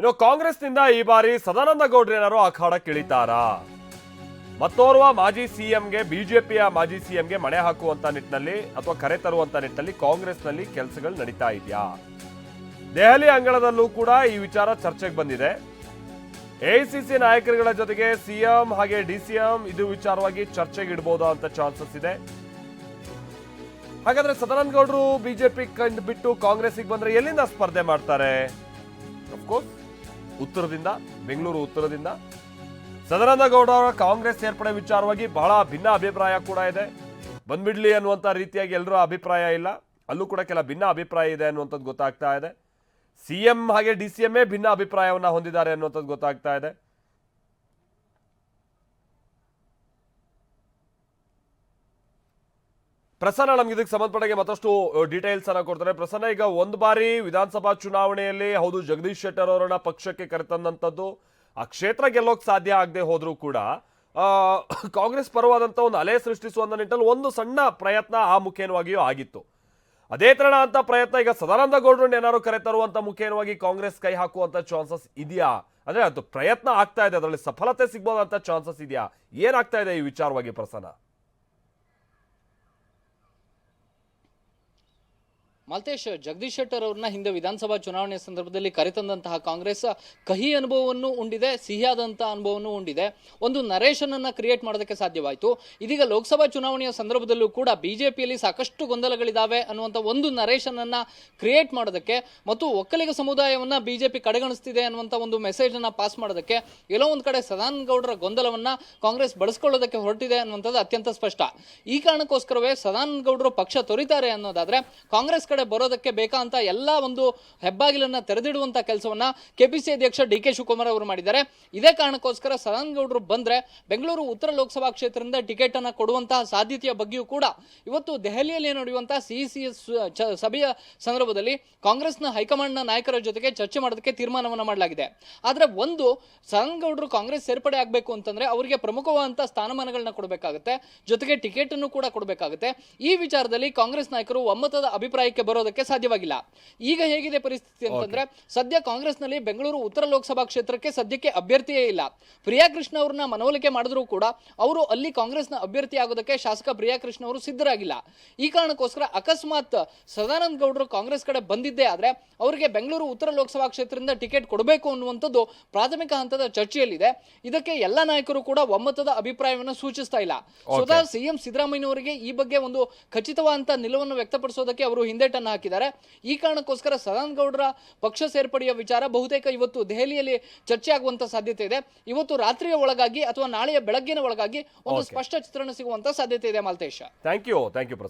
ಇನ್ನು ಕಾಂಗ್ರೆಸ್ನಿಂದ ಈ ಬಾರಿ ಸದಾನಂದ ಗೌಡ್ರು ಏನಾರು ಅಖಾಡಕ್ಕಿಳಿತಾರಾ ಮತ್ತೋರ್ವ ಮಾಜಿ ಸಿಎಂಗೆ, ಬಿಜೆಪಿಯ ಮಾಜಿ ಸಿಎಂಗೆ ಮಣೆ ಹಾಕುವಂತ ನಿಟ್ಟಿನಲ್ಲಿ ಅಥವಾ ಕರೆ ತರುವಂತ ನಿಟ್ಟಿನಲ್ಲಿ ಕಾಂಗ್ರೆಸ್ನಲ್ಲಿ ಕೆಲಸಗಳು ನಡೀತಾ ಇದೆಯಾ? ದೆಹಲಿ ಅಂಗಳದಲ್ಲೂ ಕೂಡ ಈ ವಿಚಾರ ಚರ್ಚೆಗೆ ಬಂದಿದೆ. ಎಐಸಿಸಿ ನಾಯಕರುಗಳ ಜೊತೆಗೆ ಸಿಎಂ ಹಾಗೆ ಡಿಸಿಎಂ ಇದು ವಿಚಾರವಾಗಿ ಚರ್ಚೆಗೆ ಇಡಬಹುದು ಅಂತ ಚಾನ್ಸಸ್ ಇದೆ. ಹಾಗಾದ್ರೆ ಸದಾನಂದ ಗೌಡರು ಬಿಜೆಪಿ ಕಂಡು ಬಿಟ್ಟು ಕಾಂಗ್ರೆಸ್ಗೆ ಬಂದ್ರೆ ಎಲ್ಲಿಂದ ಸ್ಪರ್ಧೆ ಮಾಡ್ತಾರೆ? ಅಫ್ಕೋರ್ಸ್ ಉತ್ತರದಿಂದ, ಬೆಂಗಳೂರು ಉತ್ತರದಿಂದ. ಸದಾನಂದ ಗೌಡ ಅವರ ಕಾಂಗ್ರೆಸ್ ಸೇರ್ಪಡೆ ವಿಚಾರವಾಗಿ ಬಹಳ ಭಿನ್ನ ಅಭಿಪ್ರಾಯ ಕೂಡ ಇದೆ. ಬಂದ್ಬಿಡ್ಲಿ ಅನ್ನುವಂಥ ರೀತಿಯಾಗಿ ಎಲ್ಲರೂ ಅಭಿಪ್ರಾಯ ಇಲ್ಲ. ಅಲ್ಲೂ ಕೂಡ ಕೆಲ ಭಿನ್ನ ಅಭಿಪ್ರಾಯ ಇದೆ ಅನ್ನುವಂಥದ್ದು ಗೊತ್ತಾಗ್ತಾ ಇದೆ. ಸಿ ಎಂ ಹಾಗೆ ಡಿ ಸಿ ಎಮ್ಮೇ ಭಿನ್ನ ಅಭಿಪ್ರಾಯವನ್ನು ಹೊಂದಿದ್ದಾರೆ ಅನ್ನುವಂಥದ್ದು ಗೊತ್ತಾಗ್ತಾ ಇದೆ. ಪ್ರಸನ್ನ ನಮ್ಗೆ ಇದಕ್ಕೆ ಸಂಬಂಧಪಟ್ಟಾಗೆ ಮತ್ತಷ್ಟು ಡೀಟೇಲ್ಸ್ ಅನ್ನ ಕೊಡ್ತಾರೆ. ಪ್ರಸನ್ನ, ಈಗ ಒಂದು ಬಾರಿ ವಿಧಾನಸಭಾ ಚುನಾವಣೆಯಲ್ಲಿ, ಹೌದು, ಜಗದೀಶ್ ಶೆಟ್ಟರ್ ಅವರನ್ನ ಪಕ್ಷಕ್ಕೆ ಕರೆತಂದಂಥದ್ದು, ಆ ಕ್ಷೇತ್ರ ಗೆಲ್ಲೋಕ್ ಸಾಧ್ಯ ಆಗದೆ ಹೋದ್ರೂ ಕೂಡ ಕಾಂಗ್ರೆಸ್ ಪರವಾದಂಥ ಒಂದು ಅಲೆ ಸೃಷ್ಟಿಸುವಂತ ನಿಟ್ಟಲ್ಲಿ ಒಂದು ಸಣ್ಣ ಪ್ರಯತ್ನ ಆ ಮುಖೇನವಾಗಿಯೂ ಆಗಿತ್ತು. ಅದೇ ತರಣ ಅಂತ ಪ್ರಯತ್ನ ಈಗ ಸದಾನಂದ ಗೌಡ್ರನ್ನ ಏನಾದ್ರು ಕರೆತರುವಂತ ಮುಖೇನವಾಗಿ ಕಾಂಗ್ರೆಸ್ ಕೈ ಹಾಕುವಂತ ಚಾನ್ಸಸ್ ಇದೆಯಾ? ಅಂದ್ರೆ ಅದು ಪ್ರಯತ್ನ ಆಗ್ತಾ ಇದೆ, ಅದರಲ್ಲಿ ಸಫಲತೆ ಸಿಗ್ಬೋದಂತ ಚಾನ್ಸಸ್ ಇದೆಯಾ? ಏನಾಗ್ತಾ ಇದೆ ಈ ವಿಚಾರವಾಗಿ ಪ್ರಸನ್ನ? ಮಾಲ್ತೇಶ್, ಜಗದೀಶ್ ಶೆಟ್ಟರ್ ಅವ್ರನ್ನ ಹಿಂದೆ ವಿಧಾನಸಭಾ ಚುನಾವಣೆ ಸಂದರ್ಭದಲ್ಲಿ ಕರೆತಂದಂತಹ ಕಾಂಗ್ರೆಸ್, ಕಹಿ ಅನುಭವವನ್ನು ಉಂಡಿದೆ ಸಿಹಿಯಾದಂತಹ ಅನುಭವವನ್ನು ಉಂಡಿದೆ. ಒಂದು ನರೇಶನ್ ಅನ್ನ ಕ್ರಿಯೇಟ್ ಮಾಡೋದಕ್ಕೆ ಸಾಧ್ಯವಾಯಿತು. ಇದೀಗ ಲೋಕಸಭಾ ಚುನಾವಣೆಯ ಸಂದರ್ಭದಲ್ಲೂ ಕೂಡ ಬಿಜೆಪಿಯಲ್ಲಿ ಸಾಕಷ್ಟು ಗೊಂದಲಗಳಿದಾವೆ ಅನ್ನುವಂಥ ಒಂದು ನರೇಶನ್ ಅನ್ನ ಕ್ರಿಯೇಟ್ ಮಾಡೋದಕ್ಕೆ ಮತ್ತು ಒಕ್ಕಲಿಗ ಸಮುದಾಯವನ್ನ ಬಿಜೆಪಿ ಕಡೆಗಣಿಸ್ತಿದೆ ಅನ್ನುವಂಥ ಒಂದು ಮೆಸೇಜ್ ಅನ್ನ ಪಾಸ್ ಮಾಡೋದಕ್ಕೆ ಎಲ್ಲೋ ಒಂದು ಕಡೆ ಸದಾನಂದ ಗೌಡರ ಗೊಂದಲವನ್ನ ಕಾಂಗ್ರೆಸ್ ಬಳಸ್ಕೊಳ್ಳೋದಕ್ಕೆ ಹೊರಟಿದೆ ಅನ್ನುವಂಥದ್ದು ಅತ್ಯಂತ ಸ್ಪಷ್ಟ. ಈ ಕಾರಣಕ್ಕೋಸ್ಕರವೇ ಸದಾನಂದ ಗೌಡರು ಪಕ್ಷ ತೊರಿತಾರೆ ಅನ್ನೋದಾದ್ರೆ ಕಾಂಗ್ರೆಸ್ ಕಡೆ ಬರೋದಕ್ಕೆ ಬೇಕಾದಂತ ಎಲ್ಲ ಒಂದು ಹೆಬ್ಬಾಗಿಲನ್ನ ತೆರೆದಿಡುವಂತ ಕೆಲಸವನ್ನ ಕೆಪಿಸಿ ಅಧ್ಯಕ್ಷ ಡಿ ಕೆ ಶಿವಕುಮಾರ್ ಅವರು ಮಾಡಿದ್ದಾರೆ. ಇದೇ ಕಾರಣಕ್ಕೋಸ್ಕರ ಸದಾನಂದ ಗೌಡರು ಬಂದ್ರೆ ಬೆಂಗಳೂರು ಉತ್ತರ ಲೋಕಸಭಾ ಕ್ಷೇತ್ರದಿಂದ ಟಿಕೆಟ್ ಅನ್ನ ಕೊಡುವಂತಹ ಸಾಧ್ಯತೆಯ ಬಗ್ಗೆಯೂ ಕೂಡ ಇವತ್ತು ದೆಹಲಿಯಲ್ಲಿ ನಡೆಯುವಂತಹ ಸಿಇಸಿ ಸಭೆಯ ಸಂದರ್ಭದಲ್ಲಿ ಕಾಂಗ್ರೆಸ್ನ ಹೈಕಮಾಂಡ್ನ ನಾಯಕರ ಜೊತೆಗೆ ಚರ್ಚೆ ಮಾಡೋದಕ್ಕೆ ತೀರ್ಮಾನವನ್ನ ಮಾಡಲಾಗಿದೆ. ಆದ್ರೆ ಒಂದು ಸದಾನಂದ ಗೌಡರು ಕಾಂಗ್ರೆಸ್ ಸೇರ್ಪಡೆ ಆಗಬೇಕು ಅಂತಂದ್ರೆ ಅವರಿಗೆ ಪ್ರಮುಖವಾದಂತಹ ಸ್ಥಾನಮಾನಗಳನ್ನ ಕೊಡಬೇಕಾಗುತ್ತೆ, ಜೊತೆಗೆ ಟಿಕೆಟ್ ಅನ್ನು ಕೂಡ ಕೊಡಬೇಕಾಗುತ್ತೆ. ಈ ವಿಚಾರದಲ್ಲಿ ಕಾಂಗ್ರೆಸ್ ನಾಯಕರು ಒಮ್ಮತದ ಅಭಿಪ್ರಾಯಕ್ಕೆ ಬರೋದಕ್ಕೆ ಸಾಧ್ಯವಾಗಿಲ್ಲ. ಈಗ ಹೇಗಿದೆ ಪರಿಸ್ಥಿತಿ ಅಂತಂದ್ರೆ ಸದ್ಯ ಕಾಂಗ್ರೆಸ್ನಲ್ಲಿ ಬೆಂಗಳೂರು ಉತ್ತರ ಲೋಕಸಭಾ ಕ್ಷೇತ್ರಕ್ಕೆ ಸದ್ಯಕ್ಕೆ ಅಭ್ಯರ್ಥಿಯೇ ಇಲ್ಲ. ಪ್ರಿಯಾ ಕೃಷ್ಣ ಅವ್ರನ್ನ ಮನವೊಲಿಕೆ ಮಾಡಿದ್ರು ಕೂಡ ಅವರು ಅಲ್ಲಿ ಕಾಂಗ್ರೆಸ್ನ ಅಭ್ಯರ್ಥಿ ಆಗೋದಕ್ಕೆ ಶಾಸಕ ಪ್ರಿಯಾ ಕೃಷ್ಣ ಅವರು ಸಿದ್ಧರಾಗಿಲ್ಲ. ಈ ಕಾರಣಕ್ಕೋಸ್ಕರ ಅಕಸ್ಮಾತ್ ಸದಾನಂದ ಗೌಡರು ಕಾಂಗ್ರೆಸ್ ಕಡೆ ಬಂದಿದ್ದೇ ಆದ್ರೆ ಅವರಿಗೆ ಬೆಂಗಳೂರು ಉತ್ತರ ಲೋಕಸಭಾ ಕ್ಷೇತ್ರದಿಂದ ಟಿಕೆಟ್ ಕೊಡಬೇಕು ಅನ್ನುವಂಥದ್ದು ಪ್ರಾಥಮಿಕ ಹಂತದ ಚರ್ಚೆಯಲ್ಲಿದೆ. ಇದಕ್ಕೆ ಎಲ್ಲ ನಾಯಕರು ಕೂಡ ಒಮ್ಮತದ ಅಭಿಪ್ರಾಯವನ್ನು ಸೂಚಿಸ್ತಾ ಇಲ್ಲ. ಸ್ವತಃ ಸಿಎಂ ಸಿದ್ದರಾಮಯ್ಯನವರಿಗೆ ಈ ಬಗ್ಗೆ ಒಂದು ಖಚಿತವಾದಂತಹ ನಿಲುವನ್ನು ವ್ಯಕ್ತಪಡಿಸೋದಕ್ಕೆ ಅವರು ಹಿಂದೇಟನ್ನು ಹಾಕಿದ್ದಾರೆ. ಈ ಕಾರಣಕ್ಕೋಸ್ಕರ ಸದಾನಂದ ಗೌಡರ ಪಕ್ಷ ಸೇರ್ಪಡೆಯ ವಿಚಾರ ಬಹುತೇಕ ಇವತ್ತು ದೆಹಲಿಯಲ್ಲಿ ಚರ್ಚೆ ಆಗುವಂತ ಸಾಧ್ಯತೆ ಇದೆ. ಇವತ್ತು ರಾತ್ರಿಯ ಒಳಗಾಗಿ ಅಥವಾ ನಾಳೆಯ ಬೆಳಗ್ಗಿನ ಒಳಗಾಗಿ ಒಂದು ಸ್ಪಷ್ಟ ಚಿತ್ರಣ ಸಿಗುವಂತ ಸಾಧ್ಯತೆ ಇದೆ Maltesh. Thank you thank you